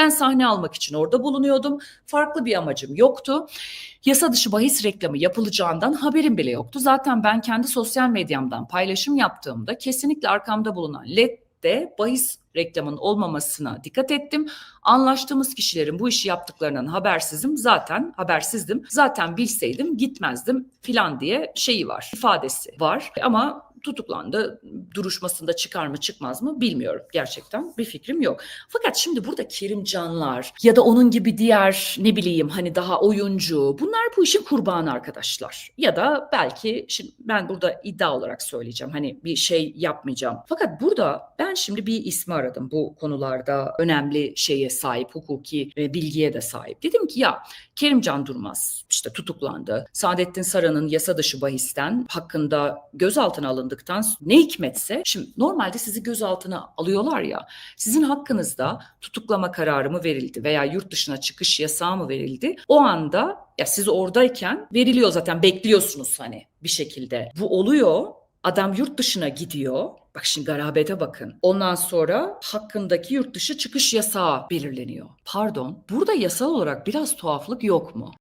Ben sahne almak için orada bulunuyordum. Farklı bir amacım yoktu. Yasa dışı bahis reklamı yapılacağından haberim bile yoktu. Zaten ben kendi sosyal medyamdan paylaşım yaptığımda kesinlikle arkamda bulunan LED'de bahis reklamın olmamasına dikkat ettim. Anlaştığımız kişilerin bu işi yaptıklarından habersizim. Zaten habersizdim. Zaten bilseydim gitmezdim filan diye şeyi var, ifadesi var. Ama tutuklandı. Duruşmasında çıkar mı çıkmaz mı bilmiyorum. Gerçekten bir fikrim yok. Fakat şimdi burada Kerimcanlar ya da onun gibi diğer ne bileyim hani daha oyuncu bunlar bu işin kurbanı arkadaşlar. Ya da belki şimdi ben burada iddia olarak söyleyeceğim hani bir şey yapmayacağım. Fakat burada ben şimdi bir ismi aradım bu konularda önemli şeye sahip hukuki e, bilgiye de sahip. Dedim ki ya Kerimcan Durmaz işte tutuklandı. Saadettin Saran'ın yasa dışı bahisten hakkında gözaltına alındıktan ne hikmetse şimdi normalde sizi gözaltına alıyorlar ya sizin hakkınızda tutuklama kararı mı verildi veya yurt dışına çıkış yasağı mı verildi? O anda ya siz oradayken veriliyor zaten bekliyorsunuz hani bir şekilde. Bu oluyor. Adam yurt dışına gidiyor. Bak şimdi garabete bakın. Ondan sonra hakkındaki yurt dışı çıkış yasağı belirleniyor. Pardon, burada yasal olarak biraz tuhaflık yok mu?